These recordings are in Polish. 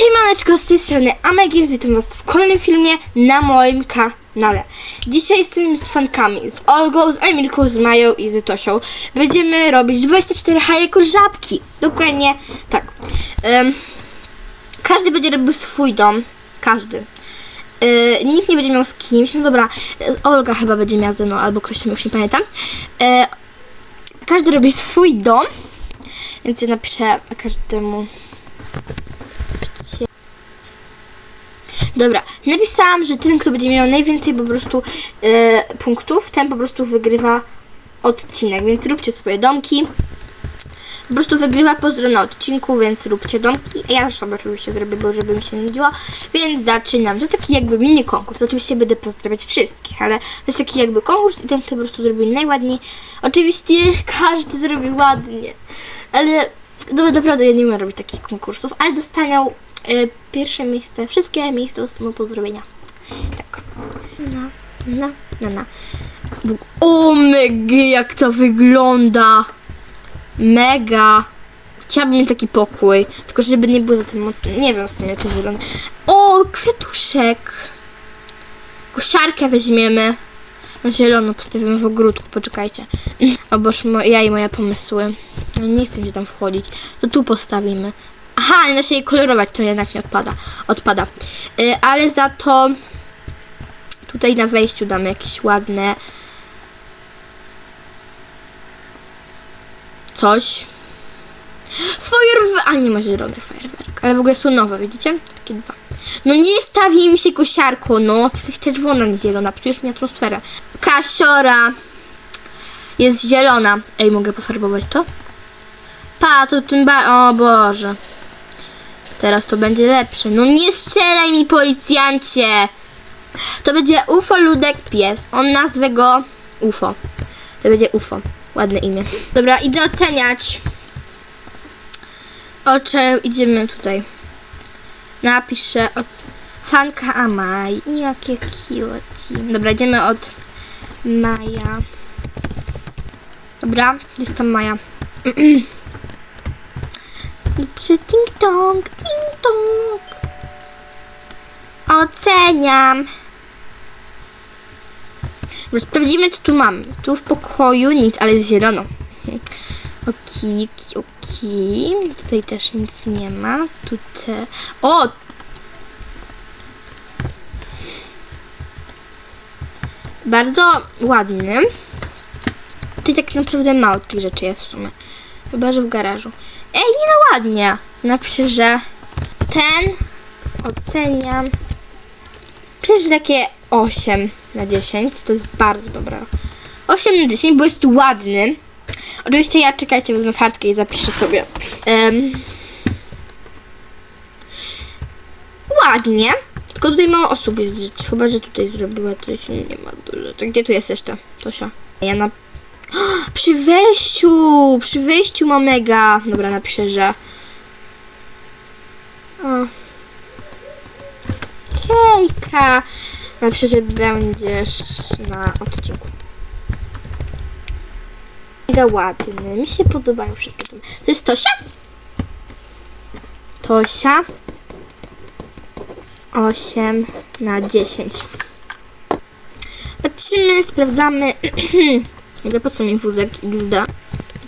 Siemaneczko, z tej strony Amegins, witam was w kolejnym filmie na moim kanale. Dzisiaj jestem z fankami, z Olgą, z Emilką, z Mają i z Tosią. Będziemy robić 24 jako żabki. Dokładnie tak. Em, każdy będzie robił swój dom. Każdy. E, nikt nie będzie miał z kimś. No dobra, Olga chyba będzie miała ze mną, albo ktoś tam już nie pamiętam. E, każdy robi swój dom. Więc ja napiszę każdemu Dobra, napisałam, że ten, kto będzie miał najwięcej po prostu e, punktów, ten po prostu wygrywa odcinek, więc róbcie swoje domki. Po prostu wygrywa pozdro na odcinku, więc róbcie domki. Ja sobie oczywiście zrobię, bo żeby mi się nie nudziło. Więc zaczynam. To taki jakby mini konkurs. Oczywiście będę pozdrawiać wszystkich, ale to jest taki jakby konkurs i ten, kto po prostu zrobi najładniej. Oczywiście każdy zrobi ładnie, ale no, naprawdę ja nie umiem robić takich konkursów, ale dostanią e, pierwsze miejsce, wszystkie miejsca dostaną pozdrowienia. Tak. Na, na, na, na. O mega, jak to wygląda! Mega! Chciałabym mieć taki pokój, tylko żeby nie był za tym mocny. Nie wiem w sumie, czy zielony. O, kwiatuszek! Kosiarkę weźmiemy. Na zielono postawimy w ogródku, poczekajcie. Oboż mo- ja i moje pomysły. No nie chcę się tam wchodzić. To tu postawimy. Aha, nie da się jej kolorować, to jednak nie odpada. Odpada. Y, ale za to tutaj na wejściu damy jakieś ładne coś. Fajerwerk! A nie ma zielony fajerwerk. Ale w ogóle są nowe, widzicie? Takie dwa. No nie stawi mi się kosiarko, no. Ty jesteś czerwona, nie zielona. Psujesz mi atmosferę. Kasiora jest zielona. Ej, mogę pofarbować to? Pa, to tym ba... O Boże. Teraz to będzie lepsze. No nie strzelaj mi, policjancie! To będzie UFO Ludek Pies. On nazwę go UFO. To będzie UFO. Ładne imię. Dobra, idę oceniać. Ocze, idziemy tutaj. Napiszę od fanka Amaj. Jakie cute. Dobra, idziemy od Maja. Dobra, jest tam Maja. Dobrze, ding dong, ding dong. Oceniam. Sprawdzimy, co tu mam. Tu w pokoju nic, ale jest zielono. Oki, oki, oki. Tutaj też nic nie ma. Tu te... O! Bardzo ładny. Tutaj tak naprawdę mało tych rzeczy jest w sumie. Chyba, że w garażu. Ej, nie no ładnie. Napiszę, że ten oceniam. Przecież takie 8 na 10 to jest bardzo dobra. 8 na 10, bo jest ładny. Oczywiście ja, czekajcie, wezmę kartkę i zapiszę sobie. Em, ładnie. Tylko tutaj mało osób jest. Chyba, że tutaj zrobiła coś. Nie ma dużo. To gdzie tu jest jeszcze? Tosia. Ja na... Przy wejściu! Przy wejściu ma mega. Dobra, napiszę, że... O. Hejka! Napiszę, że będziesz na odcinku. Mega ładny. Mi się podobają wszystkie. To To jest Tosia? Tosia. 8 na 10. Patrzymy, sprawdzamy. Ale po co mi wózek XD?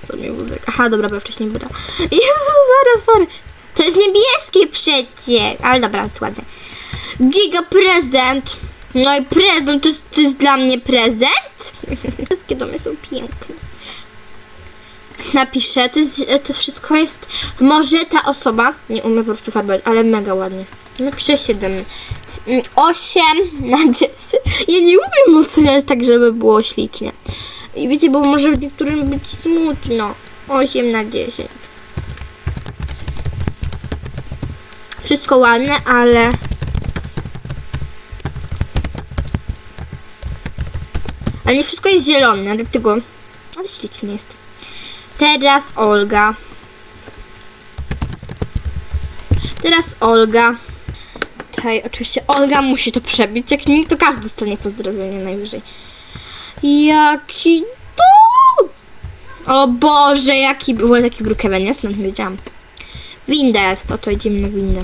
Po co mi wózek? Aha, dobra, bo ja wcześniej wybrał. Jezus, Maria, sorry. To jest niebieskie przecież. Ale dobra, jest ładne. Giga prezent. No i prezent, to jest, to jest dla mnie prezent? Wszystkie domy są piękne. Napiszę, to, jest, to wszystko jest, może ta osoba, nie umie po prostu farbować, ale mega ładnie. Napiszę 7, 8 na 10. Ja nie umiem oceniać tak, żeby było ślicznie. I wiecie, bo może niektórym być smutno. 8 na 10. Wszystko ładne, ale Ale nie wszystko jest zielone, dlatego... Ale jest. Teraz Olga. Teraz Olga. Tutaj oczywiście Olga musi to przebić. Jak nie, to każdy dostanie pozdrowienie najwyżej. Jaki to? O Boże, jaki był taki Brookhaven? No nie wiedziałam. Winda jest, to to idziemy na windę.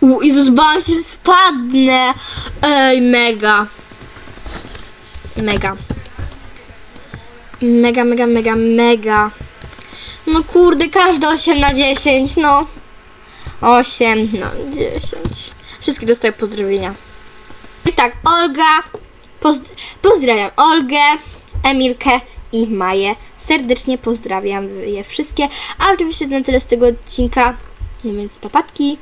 U, Jezus, bałam się, że spadnę. Ej, mega. Mega. Mega, mega, mega, mega. No kurde, każde 8 na 10, no. 8 na 10. Wszystkie dostają pozdrowienia. Tak, Olga. Poz- pozdrawiam Olgę, Emilkę i Maję. Serdecznie pozdrawiam je wszystkie. A oczywiście to na tyle z tego odcinka. No więc papatki.